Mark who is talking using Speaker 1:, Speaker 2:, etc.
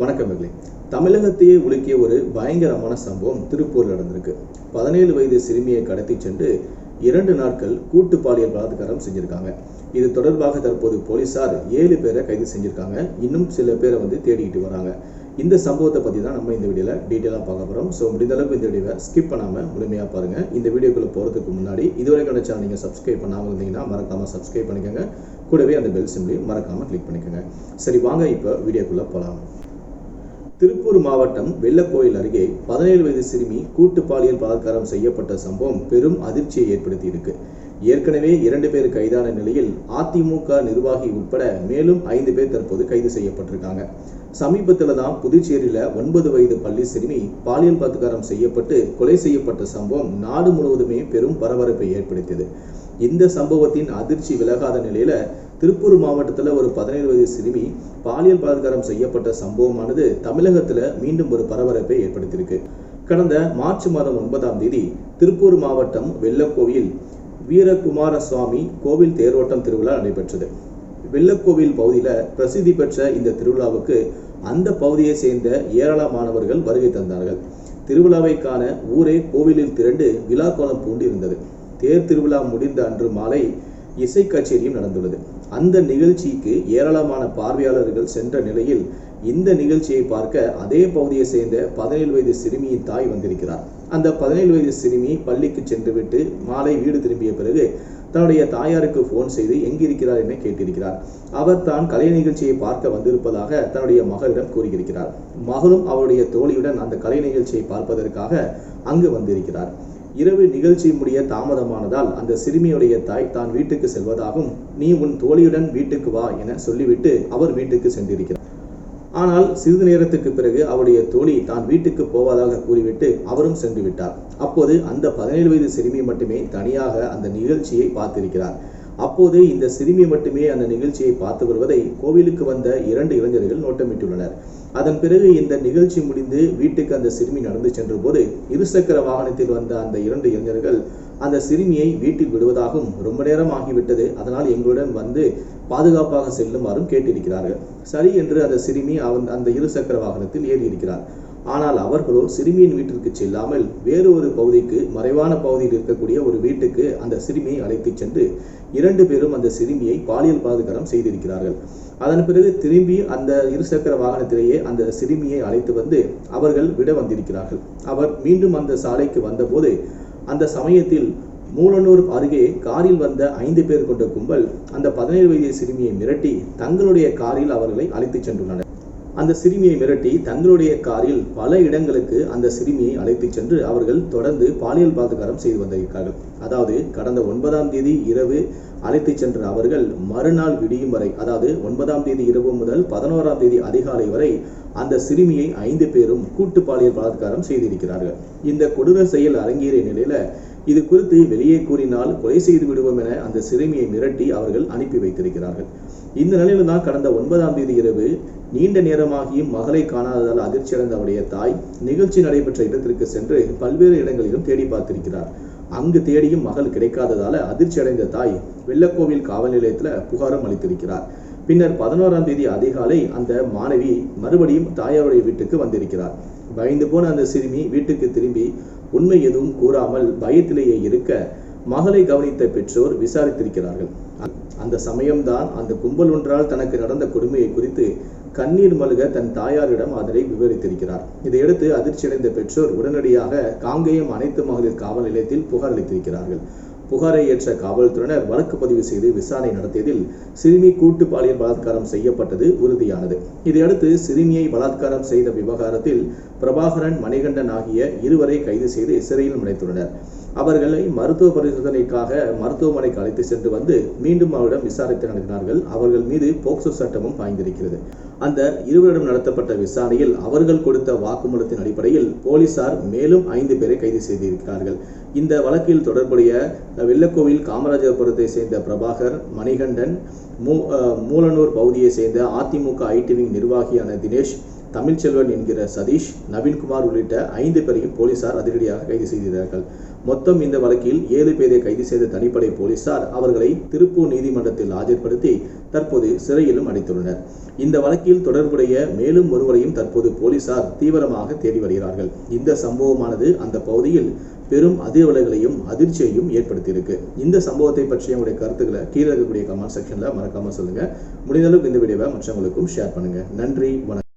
Speaker 1: வணக்கம் மகளே. தமிழகத்தையே உலுக்கிய ஒரு பயங்கரமான சம்பவம் திருப்பூரில் நடந்திருக்கு. பதினேழு வயது சிறுமியை கடத்தி சென்று இரண்டு நாட்கள் கூட்டு பாலியல் பலாத்காரம் செஞ்சிருக்காங்க. இது தொடர்பாக தற்போது போலீசார் ஏழு பேரை கைது செஞ்சிருக்காங்க. இன்னும் சில பேரை வந்து தேடிக்கிட்டு வராங்க. இந்த சம்பவத்தை பற்றி தான் நம்ம இந்த வீடியோவில் டீட்டெயிலாக பார்க்க போகிறோம் ஸோ முடிந்த அளவுக்கு இந்த வீடியோவை ஸ்கிப் பண்ணாமல் முழுமையாக பாருங்கள் இந்த வீடியோக்குள்ளே போகிறதுக்கு முன்னாடி இதுவரைக்கும் சேனல் நீங்கள் சப்ஸ்கிரைப் பண்ணாமல் இருந்தீங்கன்னா மறக்காமல் சப்ஸ்கிரைப் பண்ணிக்கோங்க. கூடவே அந்த பெல் சிம்லையும் மறக்காமல் கிளிக் பண்ணிக்கோங்க. சரி வாங்க இப்போ வீடியோக்குள்ளே போகலாம் திருப்பூர் மாவட்டம் வெள்ளக்கோயில் அருகே பதினேழு வயது சிறுமி கூட்டு பாலியல் பலாத்காரம் செய்யப்பட்ட சம்பவம் பெரும் அதிர்ச்சியை ஏற்படுத்தி இருக்கு ஏற்கனவே இரண்டு பேர் கைதான நிலையில் அதிமுக நிர்வாகி உட்பட மேலும் ஐந்து பேர் தற்போது கைது செய்யப்பட்டிருக்காங்க. சமீபத்தில் தான் புதுச்சேரியில ஒன்பது வயது பள்ளி சிறுமி பாலியல் பலாத்காரம் செய்யப்பட்டு கொலை செய்யப்பட்ட சம்பவம் நாடு முழுவதுமே பெரும் பரபரப்பை ஏற்படுத்தியது. இந்த சம்பவத்தின் அதிர்ச்சி விலகாத நிலையில திருப்பூர் மாவட்டத்தில் ஒரு பதினேழு வயது சிறுமி பாலியல் பலாத்காரம் செய்யப்பட்ட சம்பவமானது தமிழகத்துல மீண்டும் ஒரு பரபரப்பை ஏற்படுத்தியிருக்கு. கடந்த மார்ச் மாதம் ஒன்பதாம் தேதி திருப்பூர் மாவட்டம் வெள்ளக்கோவில் வீரகுமார சுவாமி கோவில் தேரோட்டம் திருவிழா நடைபெற்றது. வெள்ளக்கோவில் பகுதியில பிரசித்தி பெற்ற இந்த திருவிழாவுக்கு அந்த பகுதியை சேர்ந்த ஏராளமானவர்கள் வருகை தந்தார்கள். திருவிழாவை காண ஊரே கோவிலில் திரண்டு விழாக்கோலம் பூண்டு தேர் திருவிழா முடிந்த அன்று மாலை இசை கச்சேரியும் நடந்துள்ளது. அந்த நிகழ்ச்சிக்கு ஏராளமான பார்வையாளர்கள் சென்ற நிலையில் இந்த நிகழ்ச்சியை பார்க்க அதே பகுதியை சேர்ந்த பதினேழு வயது சிறுமியின் தாய் வந்திருக்கிறார். அந்த பதினேழு வயது சிறுமி பள்ளிக்கு சென்றுவிட்டு மாலை வீடு திரும்பிய பிறகு தன்னுடைய தாயாருக்கு போன் செய்து எங்கிருக்கிறார் என கேட்டிருக்கிறார். அவர் தான் கலை நிகழ்ச்சியை பார்க்க வந்திருப்பதாக தன்னுடைய மகளிடம் கூறியிருக்கிறார். மகளும் அவருடைய தோழியுடன் அந்த கலை நிகழ்ச்சியை பார்ப்பதற்காக அங்கு வந்திருக்கிறார். இரவு நிகழ்ச்சி முடிய தாமதமானதால் அந்த சிறுமியுடைய தாய் தான் வீட்டுக்கு செல்வதாகவும் நீ உன் தோழியுடன் வீட்டுக்கு வா என சொல்லிவிட்டு அவர் வீட்டுக்கு சென்றிருக்கிறார். ஆனால் சிறிது நேரத்துக்கு பிறகு அவருடைய தோழி தான் வீட்டுக்கு போவதாக கூறிவிட்டு அவரும் சென்று விட்டார். அப்போது அந்த பதினேழு வயது சிறுமி மட்டுமே தனியாக அந்த நிகழ்ச்சியை பார்த்திருக்கிறார். அப்போது இந்த சிறுமி மட்டுமே அந்த நிகழ்ச்சியை பார்த்து வருவதை கோவிலுக்கு வந்த இரண்டு இளைஞர்கள் நோட்டமிட்டுள்ளனர். அதன் பிறகு இந்த நிகழ்ச்சி முடிந்து வீட்டுக்கு அந்த சிறுமி நடந்து சென்ற போது இருசக்கர வாகனத்தில் வந்த அந்த இரண்டு இளைஞர்கள் அந்த சிறுமியை வீட்டில் விடுவதாகவும் ரொம்ப நேரம் ஆகிவிட்டது. அதனால் எங்களுடன் வந்து பாதுகாப்பாக செல்லுமாறும் கேட்டிருக்கிறார்கள். சரி என்று அந்த சிறுமி அவன் அந்த இருசக்கர வாகனத்தில் ஏறி இருக்கிறார். ஆனால் அவர்களோ சிறுமியின் வீட்டிற்கு செல்லாமல் வேறு ஒரு பகுதிக்கு மறைவான பகுதியில் இருக்கக்கூடிய ஒரு வீட்டுக்கு அந்த சிறுமியை அழைத்துச் சென்று இரண்டு பேரும் அந்த சிறுமியை பாலியல் பாதுகாரம் செய்திருக்கிறார்கள். அதன் பிறகு திரும்பி அந்த இருசக்கர வாகனத்திலேயே அந்த சிறுமியை அழைத்து வந்து அவர்கள் விட வந்திருக்கிறார்கள். அவர் மீண்டும் அந்த சாலைக்கு வந்தபோது அந்த சமயத்தில் மூலனூர் அருகே காரில் வந்த ஐந்து பேர் கொண்ட கும்பல் அந்த பதினேழு வயது சிறுமியை மிரட்டி தங்களுடைய காரில் அவர்களை அழைத்துச் சென்றுள்ளனர். அந்த சிறுமியை மிரட்டி தங்களுடைய காரில் பல இடங்களுக்கு அந்த சிறுமியை அழைத்துச் சென்று அவர்கள் தொடர்ந்து பாலியல் பாதுகாரம் செய்து வந்திருக்கிறார்கள். அதாவது கடந்த ஒன்பதாம் தேதி இரவு அழைத்துச் சென்ற அவர்கள் மறுநாள் விடியும் வரை அதாவது ஒன்பதாம் தேதி இரவு முதல் பதினோராம் தேதி அதிகாலை வரை அந்த சிறுமியை ஐந்து பேரும் கூட்டு பாலியல் பலாத்காரம் செய்திருக்கிறார்கள். இந்த கொடூர செயல் அரங்கேறிய நிலையில இது குறித்து வெளியே கூறினால் கொலை செய்து விடுவோம் என அந்த சிறுமியை மிரட்டி அவர்கள் அனுப்பி வைத்திருக்கிறார்கள். இந்த நிலையில தான் கடந்த ஒன்பதாம் தேதி இரவு நீண்ட நேரமாகியும் மகளை காணாததால் அதிர்ச்சி அடைந்தவுடைய தாய் நிகழ்ச்சி நடைபெற்ற இடத்திற்கு சென்று பல்வேறு இடங்களிலும் தேடி பார்த்திருக்கிறார். அங்கு தேடியும் மகள் கிடைக்காததால அதிர்ச்சி அடைந்த தாய் வெள்ளக்கோவில் காவல் நிலையத்துல புகாரும் அளித்திருக்கிறார். பின்னர் பதினோராம் தேதி அதிகாலை அந்த மாணவி மறுபடியும் தாயாருடைய வீட்டுக்கு வந்திருக்கிறார். பயந்து போன அந்த சிறுமி வீட்டுக்கு திரும்பி உண்மை எதுவும் கூறாமல் பயத்திலேயே இருக்க மகளை கவனித்த பெற்றோர் விசாரித்திருக்கிறார்கள். அந்த சமயம்தான் அந்த கும்பல் ஒன்றால் தனக்கு நடந்த கொடுமையை குறித்து கண்ணீர் மல்க தன் தாயாரிடம் அதனை விவரித்திருக்கிறார். இதையடுத்து அதிர்ச்சியடைந்த பெற்றோர் உடனடியாக காங்கேயம் அனைத்து மகளிர் காவல் நிலையத்தில் புகார் அளித்திருக்கிறார்கள். புகாரை ஏற்ற காவல்துறையினர் வழக்கு பதிவு செய்து விசாரணை நடத்தியதில் சிறுமி கூட்டு பாலியல் பலாத்காரம் செய்யப்பட்டது உறுதியானது. இதையடுத்து சிறுமியை பலாத்காரம் செய்த விவகாரத்தில் பிரபாகரன் மணிகண்டன் ஆகிய இருவரை கைது செய்து சிறையில் முனைத்துள்ளனர் அவர்களை மருத்துவ பரிசோதனைக்காக மருத்துவமனைக்கு அழைத்து சென்று வந்து மீண்டும் அவரிடம் விசாரித்து நடத்தினார்கள். அவர்கள் மீது போக்சோ சட்டமும் பாய்ந்திருக்கிறது. அந்த இருவரிடம் நடத்தப்பட்ட விசாரணையில் அவர்கள் கொடுத்த வாக்குமூலத்தின் அடிப்படையில் போலீசார் மேலும் ஐந்து பேரை கைது செய்திருக்கிறார்கள். இந்த வழக்கில் தொடர்புடைய வெள்ளக்கோவில் காமராஜபுரத்தை சேர்ந்த பிரபாகர் மணிகண்டன் மூ மூலனூர் பகுதியை சேர்ந்த அதிமுக ஐடி விங் நிர்வாகியான தினேஷ் தமிழ்ச்செல்வன் என்கிற சதீஷ் நவீன்குமார் உள்ளிட்ட ஐந்து பேரையும் போலீசார் அதிரடியாக கைது செய்திருக்கிறார்கள். மொத்தம் இந்த வழக்கில் ஏழு பேரை கைது செய்த தனிப்படை போலீசார் அவர்களை திருப்பூர் நீதிமன்றத்தில் ஆஜர்படுத்தி தற்போது சிறையிலும் அடைத்துள்ளனர். இந்த வழக்கில் தொடர்புடைய மேலும் ஒருவரையும் தற்போது போலீசார் தீவிரமாக தேடி வருகிறார்கள். இந்த சம்பவமானது அந்த பகுதியில் பெரும் அதிர்வலைகளையும் அதிர்ச்சியையும் ஏற்படுத்தியிருக்கு. இந்த சம்பவத்தை பற்றிய உங்களுடைய கருத்துக்களை கீழே இருக்கக்கூடிய கமெண்ட் செக்ஷன்ல மறக்காம சொல்லுங்க. முடிந்த அளவுக்கு இந்த வீடியோவை மற்றவங்களுக்கும் ஷேர் பண்ணுங்க. நன்றி வணக்கம்.